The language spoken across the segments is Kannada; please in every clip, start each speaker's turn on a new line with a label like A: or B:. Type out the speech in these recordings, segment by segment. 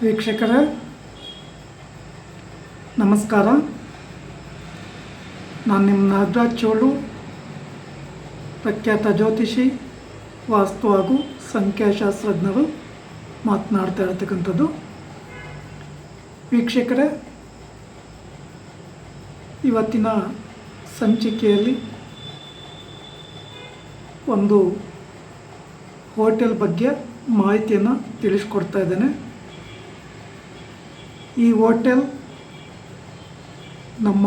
A: ವೀಕ್ಷಕರೇ, ನಮಸ್ಕಾರ. ನಾನು ನಿಮ್ಮ ನಾಗರಾಜ್ ಚೋಳು, ಪ್ರಖ್ಯಾತ ಜ್ಯೋತಿಷಿ, ವಾಸ್ತು ಹಾಗೂ ಸಂಖ್ಯಾಶಾಸ್ತ್ರಜ್ಞರು ಮಾತನಾಡ್ತಾ ಇರ್ತಕ್ಕಂಥದ್ದು. ವೀಕ್ಷಕರೇ, ಇವತ್ತಿನ ಸಂಚಿಕೆಯಲ್ಲಿ ಒಂದು ಹೋಟೆಲ್ ಬಗ್ಗೆ ಮಾಹಿತಿಯನ್ನು ತಿಳಿಸ್ಕೊಡ್ತಾ ಇದ್ದೇನೆ. ಈ ಹೋಟೆಲ್ ನಮ್ಮ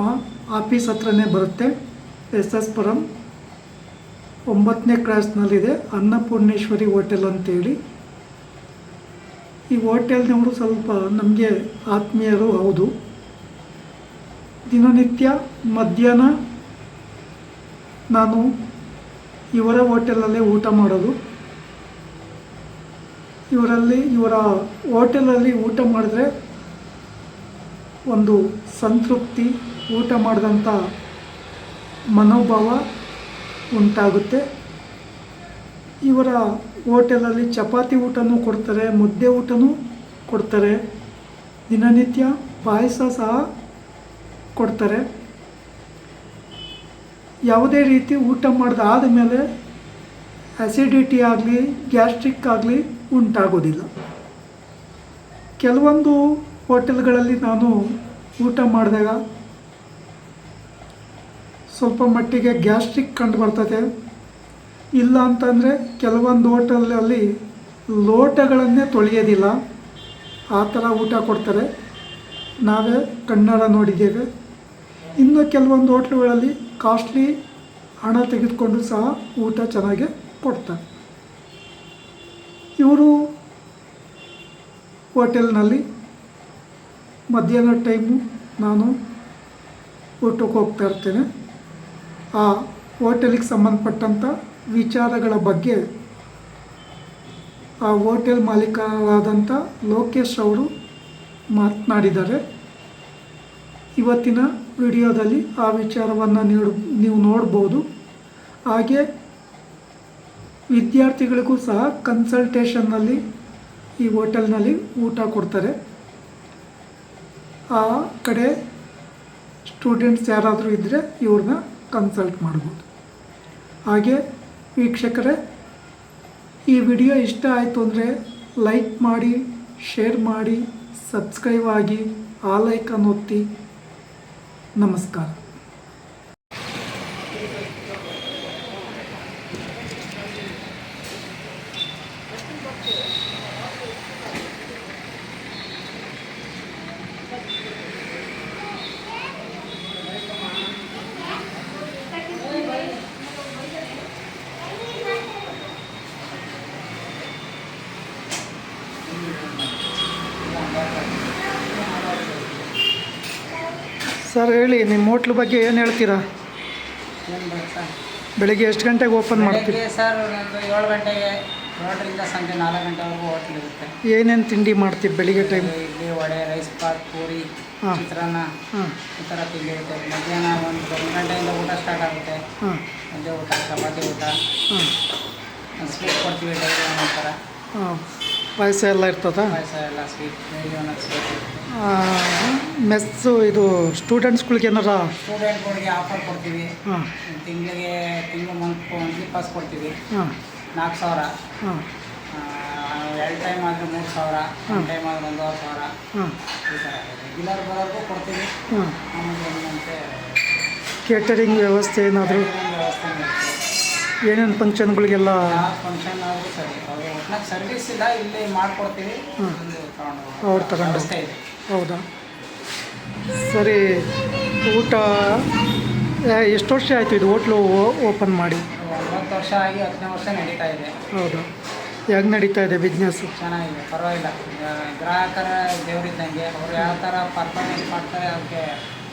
A: ಆಫೀಸ್ ಹತ್ರನೇ ಬರುತ್ತೆ. ಎಸ್ ಎಸ್ ಪುರಂ ಒಂಬತ್ತನೇ ಕ್ರಾಸ್ನಲ್ಲಿದೆ ಅನ್ನಪೂರ್ಣೇಶ್ವರಿ ಹೋಟೆಲ್ ಅಂತೇಳಿ. ಈ ಹೋಟೆಲ್ನವರು ಸ್ವಲ್ಪ ನಮಗೆ ಆತ್ಮೀಯರು ಹೌದು. ದಿನನಿತ್ಯ ಮಧ್ಯಾಹ್ನ ನಾನು ಇವರ ಹೋಟೆಲಲ್ಲೇ ಊಟ ಮಾಡೋದು. ಇವರಲ್ಲಿ ಇವರ ಹೋಟೆಲಲ್ಲಿ ಊಟ ಮಾಡಿದ್ರೆ ಒಂದು ಸಂತೃಪ್ತಿ, ಊಟ ಮಾಡಿದಂಥ ಮನೋಭಾವ ಉಂಟಾಗುತ್ತೆ. ಇವರ ಹೋಟೆಲಲ್ಲಿ ಚಪಾತಿ ಊಟನೂ ಕೊಡ್ತಾರೆ, ಮುದ್ದೆ ಊಟನೂ ಕೊಡ್ತಾರೆ, ದಿನನಿತ್ಯ ಪಾಯಸ ಸಹ ಕೊಡ್ತಾರೆ. ಯಾವುದೇ ರೀತಿ ಊಟ ಮಾಡಿದಾದ ಮೇಲೆ ಅಸಿಡಿಟಿ ಆಗಲಿ ಗ್ಯಾಸ್ಟ್ರಿಕ್ ಆಗಲಿ ಉಂಟಾಗೋದಿಲ್ಲ. ಕೆಲವೊಂದು ಹೋಟೆಲ್ಗಳಲ್ಲಿ ನಾನು ಊಟ ಮಾಡಿದಾಗ ಸ್ವಲ್ಪ ಮಟ್ಟಿಗೆ ಗ್ಯಾಸ್ಟ್ರಿಕ್ ಕಂಡು ಬರ್ತದೆ. ಇಲ್ಲ ಅಂತಂದರೆ ಕೆಲವೊಂದು ಹೋಟೆಲಲ್ಲಿ ಲೋಟಗಳನ್ನೇ ತೊಳೆಯೋದಿಲ್ಲ. ಆ ಥರ ಊಟ ಕೊಡ್ತಾರೆ. ನಾವೇ ಕಣ್ಣಾರ ನೋಡಿದ್ದೇವೆ. ಇನ್ನು ಕೆಲವೊಂದು ಹೋಟ್ಲುಗಳಲ್ಲಿ ಕಾಸ್ಟ್ಲಿ ಹಣ ತೆಗೆದುಕೊಂಡು ಸಹ ಊಟ ಚೆನ್ನಾಗಿ ಕೊಡ್ತಾರೆ. ಇವರು ಹೋಟೆಲ್ನಲ್ಲಿ ಮಧ್ಯಾಹ್ನ ಟೈಮು ನಾನು ಊಟಕ್ಕೆ ಹೋಗ್ತಾ ಇರ್ತೇನೆ. ಆ ಹೋಟೆಲಿಗೆ ಸಂಬಂಧಪಟ್ಟಂಥ ವಿಚಾರಗಳ ಬಗ್ಗೆ ಆ ಹೋಟೆಲ್ ಮಾಲೀಕರಾದಂಥ ಲೋಕೇಶ್ ಅವರು ಮಾತನಾಡಿದ್ದಾರೆ. ಇವತ್ತಿನ ವಿಡಿಯೋದಲ್ಲಿ ಆ ವಿಚಾರವನ್ನು ನೀಡು ನೀವು ನೋಡ್ಬೋದು. ಹಾಗೆ ವಿದ್ಯಾರ್ಥಿಗಳಿಗೂ ಸಹ ಕನ್ಸಲ್ಟೇಷನ್ನಲ್ಲಿ ಈ ಹೋಟೆಲ್ನಲ್ಲಿ ಊಟ ಕೊಡ್ತಾರೆ. ಆ ಕಡೆ ಸ್ಟೂಡೆಂಟ್ಸ್ ಯಾರಾದರೂ ಇದ್ದರೆ ಇವ್ರನ್ನ ಕನ್ಸಲ್ಟ್ ಮಾಡ್ಬೋದು. ಹಾಗೆ ವೀಕ್ಷಕರೇ, ಈ ವಿಡಿಯೋ ಇಷ್ಟ ಆಯಿತು ಅಂದರೆ ಲೈಕ್ ಮಾಡಿ ಶೇರ್ ಮಾಡಿ ಸಬ್ಸ್ಕ್ರೈಬ್ ಆಗಿ, ಆ ಲೈಕನ್ನು ಒತ್ತಿ. ನಮಸ್ಕಾರ. ಸರ್ ಹೇಳಿ ನಿಮ್ಮ ಹೋಟ್ಲ್ ಬಗ್ಗೆ ಏನು ಹೇಳ್ತೀರಾ? ಬೆಳಿಗ್ಗೆ ಎಷ್ಟು ಗಂಟೆಗೆ ಓಪನ್ ಮಾಡ್ತೀರಿ?
B: ಸರ್ ಒಂದು ಏಳು ಗಂಟೆಗೆ ಏಳರಿಂದ ಸಂಜೆ ನಾಲ್ಕು ಗಂಟೆವರೆಗೂ ಹೋಟ್ಲ್ ಇರುತ್ತೆ.
A: ಏನೇನು ತಿಂಡಿ ಮಾಡ್ತೀವಿ ಬೆಳಿಗ್ಗೆ ಟೈಮ್
B: ಇಡ್ಲಿ ವಡೆ ರೈಸ್ ಪಾಕ್ ಪೂರಿ
A: ಹಾಂ.
B: ಚಿತ್ರಾನ್ನ ಈ ಥರ ತಿಂಡಿ ಇರುತ್ತೆ. ಮಧ್ಯಾಹ್ನ ಒಂದು ಒಂದು ಗಂಟೆಯಿಂದ ಊಟ ಸ್ಟಾರ್ಟ್ ಆಗುತ್ತೆ.
A: ಹಾಂ.
B: ಮಧ್ಯ ಊಟ ಚಪಾತಿ ಊಟ. ಸ್ವೀಟ್ ಕೊಡ್ತೀವಿ ಡೈಲಿ ಒಂದೊಂದು ಥರ
A: ಹಾಂ. ಪಾಯಸ ಎಲ್ಲ ಇರ್ತದಾ?
B: ಪಾಯಸ ಎಲ್ಲ ಸ್ವೀಟ್ ಡೈಲಿ ಒಂದೊಂದು ಸ್ವೀಟ್
A: ಮೆಸ್ಸು ಇದು ಸ್ಟೂಡೆಂಟ್ಸ್ಗಳಿಗೆ ಏನಾರ
B: ಸ್ಟೂಡೆಂಟ್ಗಳಿಗೆ ಆಫರ್ ಕೊಡ್ತೀವಿ.
A: ಹಾಂ.
B: ತಿಂಗಳಿಗೆ ತಿಂಗಳು ಮಂತ್ ಮಂತ್ಲಿ ಪಾಸ್ ಕೊಡ್ತೀವಿ.
A: ಹಾಂ.
B: ನಾಲ್ಕು ಸಾವಿರ.
A: ಹಾಂ.
B: ಎರಡು ಟೈಮ್ ಆದರೆ ಮೂರು ಸಾವಿರ ಒಂದು ಟೈಮ್ ಆದರೆ ಒಂದೂವರೆ ಸಾವಿರ.
A: ಹಾಂ.
B: ಈ ಥರ ರೆಗ್ಯುಲರ್ ಬರೋರ್ಗೂ ಕೊಡ್ತೀವಿ.
A: ಹಾಂ.
B: ಆಮೇಲೆ ಏನಂತೆ
A: ಕೇಟರಿಂಗ್ ವ್ಯವಸ್ಥೆ ಏನಾದರೂ
B: ವ್ಯವಸ್ಥೆ
A: ಏನೇನು ಫಂಕ್ಷನ್ಗಳಿಗೆಲ್ಲ
B: ಫಂಕ್ಷನ್ ಆದರೂ ಸರಿ. ಒಟ್ನಾಗ ಸರ್ವಿಸ್ ಇಲ್ಲ ಇಲ್ಲಿ ಮಾಡ್ಕೊಡ್ತೀವಿ.
A: ಅವ್ರು ತಗೊಂಡು ಹೌದಾ? ಸರಿ ಊಟ ಎಷ್ಟು ವರ್ಷ ಆಯಿತು ಇದು ಹೋಟ್ಲು ಓಪನ್ ಮಾಡಿ?
B: ಒಂಬತ್ತು ವರ್ಷ ಆಗಿ ಹತ್ತನೇ ವರ್ಷ ನಡೀತಾ ಇದೆ.
A: ಹೌದು? ಹೇಗೆ ನಡೀತಾ ಇದೆ ಬಿಸ್ನೆಸ್
B: ಚೆನ್ನಾಗಿದೆ ಪರವಾಗಿಲ್ಲ. ಗ್ರಾಹಕರ ದೇವರಿದ್ದಂಗೆ ಅವ್ರು ಯಾವ ಥರ ಪರ್ಫಾರ್ಮೆನ್ಸ್ ಮಾಡ್ತಾರೆ ಅದಕ್ಕೆ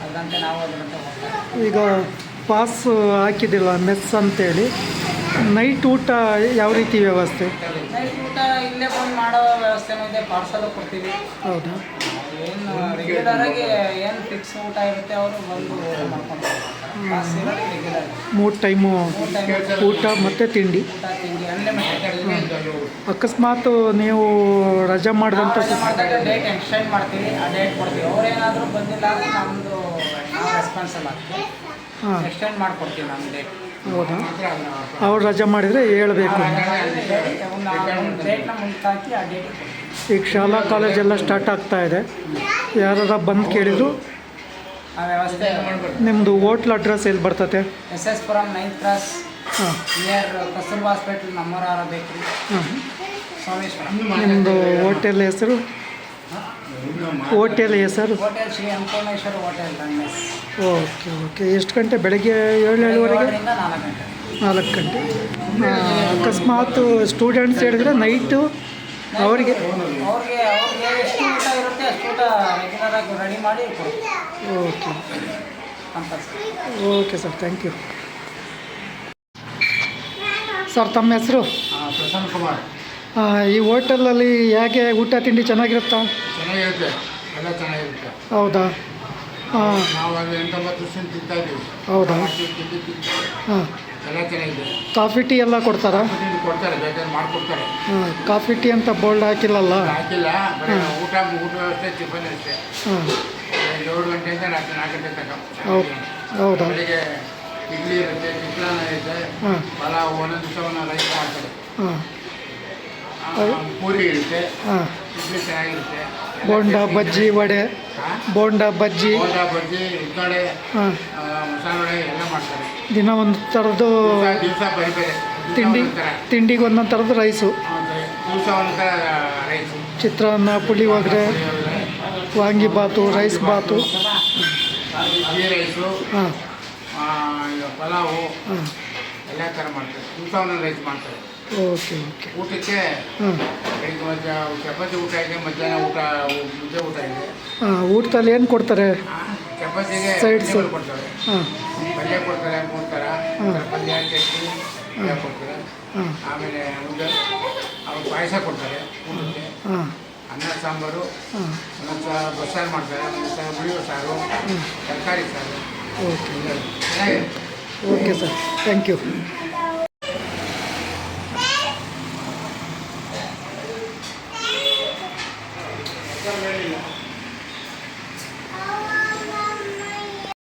B: ಅದಂತೆ ನಾವು ಅದರಂತೆ ಹೋಗ್ತಾರೆ
A: ಈಗ ಪಾಸ್ ಹಾಕಿದ್ದಿಲ್ಲ ಮೆಸ್ ಅಂತೇಳಿ. ನೈಟ್ ಊಟ ಯಾವ ರೀತಿ ವ್ಯವಸ್ಥೆ?
B: ನೈಟ್ ಊಟ ಇಲ್ಲೇ ಬಂದು ಮಾಡೋ ವ್ಯವಸ್ಥೆನೂ ಇದೆ ಪಾರ್ಸಲ್ ಕೊಡ್ತೀವಿ.
A: ಹೌದಾ?
B: ಏನು ರೆಗ್ಯುಲರ್ ಆಗಿ ಏನು ಫಿಕ್ಸ್ ಊಟ ಇರುತ್ತೆ ಅವರು ಬಂದು ಊಟ ಮಾಡ್ಕೊಂಡು ಹೋಗ್ತಾರೆ. ರೆಗ್ಯುಲರ್
A: ಮೂರು ಟೈಮು ಊಟ ಮತ್ತು ತಿಂಡಿ?
B: ಊಟ ತಿಂಡಿ ಅನ್ಲಿಮಿಟೆಡ್
A: ಅಕಸ್ಮಾತ್ ನೀವು ರಜೆ ಮಾಡಿದಂಥ
B: ಡೇಟ್ ಎಕ್ಸ್ಟೆಂಡ್ ಮಾಡ್ತೀವಿ. ಆ ಡೇಟ್ ಕೊಡ್ತೀವಿ. ಅವ್ರೇನಾದರೂ ಬಂದಿಲ್ಲ ಅಂದ್ರೆ ನಮ್ಮದು ರೆಸ್ಪಾನ್ಸ್ ರೆಸ್ಪಾನ್ಸಿಬಲ್ ಆಗ್ತೀವಿ
A: ಹಾಂ.
B: ಎಕ್ಸ್ಟೆಂಡ್ ಮಾಡಿಕೊಡ್ತೀವಿ ನಮ್ಮ ಡೇಟ್
A: ಹೌದಾ? ಅವ್ರು ರಜೆ ಮಾಡಿದರೆ ಹೇಳಬೇಕು. ಈಗ ಶಾಲಾ ಕಾಲೇಜೆಲ್ಲ ಸ್ಟಾರ್ಟ್ ಆಗ್ತಾ ಇದೆ. ಯಾರಾರ ಬಂದು ಕೇಳಿದ್ರು ನಿಮ್ಮದು ಹೋಟ್ಲ್ ಅಡ್ರೆಸ್ ಎಲ್ಲಿ ಬರ್ತತೆ?
B: S S Puram ninth cross
A: ಹಾಂ.
B: ಕಸ್ತೂರ್ಬಾ ಹಾಸ್ಪಿಟ್ಲ್ ನಮ್ಮೂರ ಆರ ಬೇಕ್ರಿ.
A: ಹಾಂ. ನಿಮ್ಮದು ಹೋಟೆಲ್ ಹೆಸರು? ಹೋಟೆಲ್ ಹೆಸರು?
B: Hotel Shri Annapoorneshwara hotel
A: okay okay. ಎಷ್ಟು ಗಂಟೆ? ಬೆಳಗ್ಗೆ ಏಳು ಏಳುವರೆಗೆ?
B: ನಾಲ್ಕು ಗಂಟೆ.
A: ಅಕಸ್ಮಾತ್ ಸ್ಟೂಡೆಂಟ್ಸ್ ಹೇಳಿದ್ರೆ ನೈಟು ಅವರಿಗೆ. Okay. Okay sir thank you sir ತಮ್ಮ ಹೆಸರು?
C: ಪ್ರಸನ್ನ ಕುಮಾರ್.
A: ಈ ಹೋಟೆಲಲ್ಲಿ ಹೇಗೆ ಊಟ ತಿಂಡಿ ಚೆನ್ನಾಗಿರುತ್ತಾ?
C: ಚೆನ್ನಾಗಿರುತ್ತೆ. ಎಲ್ಲ ಚೆನ್ನಾಗಿರುತ್ತೆ.
A: ಹೌದಾ? ಹಾಂ.
C: ನಾವು ಅದು ಎಂಟೊಂಬತ್ತು ವರ್ಷದಿಂದ ತಿಂತಾ ಇದ್ದೀವಿ
A: ಹೌದಾ ಹಾಂ.
C: ಎಲ್ಲ ಚೆನ್ನಾಗಿದೆ.
A: ಕಾಫಿ ಟೀ ಎಲ್ಲ ಕೊಡ್ತಾರಾ?
C: ಕೊಡ್ತಾರೆ ಬೇಕಾದ್ರೆ ಮಾಡಿಕೊಡ್ತಾರೆ.
A: ಹಾಂ ಕಾಫಿ ಟೀ ಅಂತ ಬೋಲ್ಡ್ ಹಾಕಿಲ್ಲಲ್ಲ?
C: ಹಾಕಿಲ್ಲ ಬರೀ ಊಟ ಊಟ ವ್ಯವಸ್ಥೆ ಟಿಫನ್ ಅಷ್ಟೇ.
A: ಹಾಂ.
C: ಏಳು ಗಂಟೆಯಿಂದ ರಾತ್ರಿ ನಾಲ್ಕು ಗಂಟೆ ತನಕ.
A: ಹೌದು. ಹೌದಾ?
C: ಬೆಳಿಗ್ಗೆ ಇಡ್ಲಿ ಇರುತ್ತೆ ಚಿತ್ರಾನ್ನ ಇರುತ್ತೆ.
A: ಹಾಂ.
C: ಪಲಾವ್ ಒಂದೊಂದು ದಿವಸ ಒಂದೊಂದು ರೈಸ್ ಮಾಡ್ತಾರೆ.
A: ಹಾಂ.
C: ಪೂರಿ ಇರುತ್ತೆ.
A: ಹಾಂ.
C: ಇಡ್ಲಿ ಚೆನ್ನಾಗಿರುತ್ತೆ.
A: ಬೋಂಡ ಬಜ್ಜಿ ವಡೆ? ಬೋಂಡ ಬಜ್ಜಿ.
C: ಬಜ್ಜಿ ಇದ್ದಡೆ
A: ಹಾಂ.
C: ಮಸಾಲೆ ವಡೆ ಎಲ್ಲ ಮಾಡ್ತಾರೆ.
A: ದಿನ ಒಂದು ಥರದ್ದು
C: ದಿವಸ ಬೇರೆ ಬೇರೆ
A: ತಿಂಡಿ ತಿಂಡಿಗೆ ಒಂದೊಂದು ಥರದ್ದು ರೈಸು
C: ದಿವಸ ಒಂಥರ ರೈಸು
A: ಚಿತ್ರಾನ್ನ ಪುಳಿಯೋಗರೆ ವಾಂಗಿಬಾತು ರೈಸ್ ಬಾತು
C: ರೈಸು
A: ಹಾಂ.
C: ಪಲಾವು
A: ಹಾಂ.
C: ಎಲ್ಲ ಥರ ಮಾಡ್ತಾರೆ. ದಿವಸ ಒಂದೊಂದು ರೈಸ್ ಮಾಡ್ತಾರೆ.
A: Okay okay.
C: ಊಟಕ್ಕೆ ಚಪಾತಿ ಊಟ ಇದೆ ಮಧ್ಯಾಹ್ನ ಊಟ ಮುದ್ದೆ ಊಟ ಇದೆ.
A: ಹಾಂ ಊಟದಲ್ಲಿ ಏನು ಕೊಡ್ತಾರೆ?
C: ಚಪಾತಿಗೆ
A: ಸೈಡ್
C: ಪಲ್ಯ ಕೊಡ್ತಾರೆ.
A: ಹಾಂ.
C: ಪಲ್ಯ ಕೊಡ್ತಾರೆ
A: ಹ್ಮ್.
C: ಪಲ್ಯ ಚಟ್ನಿ ಎಲ್ಲ ಕೊಡ್ತಾರೆ. ಆಮೇಲೆ ಮುದ್ದೆ ಅವ್ರು ಪಾಯಸ ಕೊಡ್ತಾರೆ ಊಟಕ್ಕೆ.
A: ಹಾಂ.
C: ಅನ್ನ ಸಾಂಬಾರು
A: ಹಾಂ.
C: ಒಂದೊಂದು ಬಸ್ಸಾರು ಮಾಡ್ತಾರೆ ಒಂದೊಂದು ಉಳಿಯೋ ಸಾರು ತರಕಾರಿ ಸಾರು.
A: Okay. Okay sir. Thank you.